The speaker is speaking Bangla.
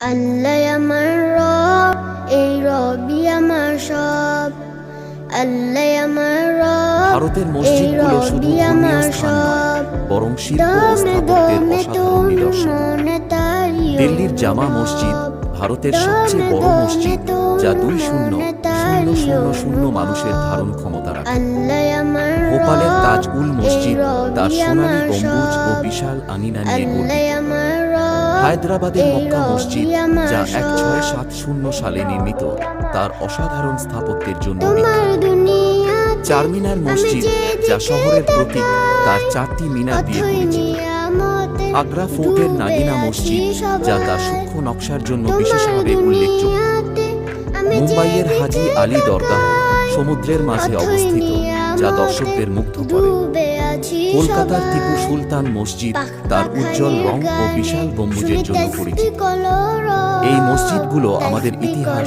আল্লাহ আমার রব এই রবি আমার সব। আল্লাহ আমার রব ভারতের মসজিদগুলো শুধু আমার সব। বরং শিল্প ও স্থাপত্যের অসাধারণ নিদর্শন। দিল্লির জামা মসজিদ ভারতের সবচেয়ে বড় মসজিদ যা দুই শূন্য শূন্য শূন্য শূন্য মানুষের ধারণ ক্ষমতা রাখে। ভোপালের তাজ উল মসজিদ তার সোনালী গম্বুজ ও। বিশাল আঙিনা নিয়ে গঠিত হায়দ্রাবাদের মক্কা মসজিদ যা এক ছয় সাত শূন্য সালে নির্মিত তার অসাধারণ স্থাপত্যের জন্য চারমিনার মসজিদ যা শহরের প্রতীক তার চারটি মিনার দিয়ে পরিচিত আগ্রা ফোর্টের নাগিনা মসজিদ যা তার সূক্ষ্ম নকশার জন্য বিশেষভাবে উল্লেখযোগ্য। মুম্বাইয়ের হাজি আলী দরগাহ সমুদ্রের মাঝে অবস্থিত যা দর্শকদের মুগ্ধ করে। কলকাতার টিপু সুলতান মসজিদ তার উজ্জ্বল রং ও বিশাল গম্বুজের জন্য পরিচিত। এই মসজিদগুলো আমাদের ইতিহাস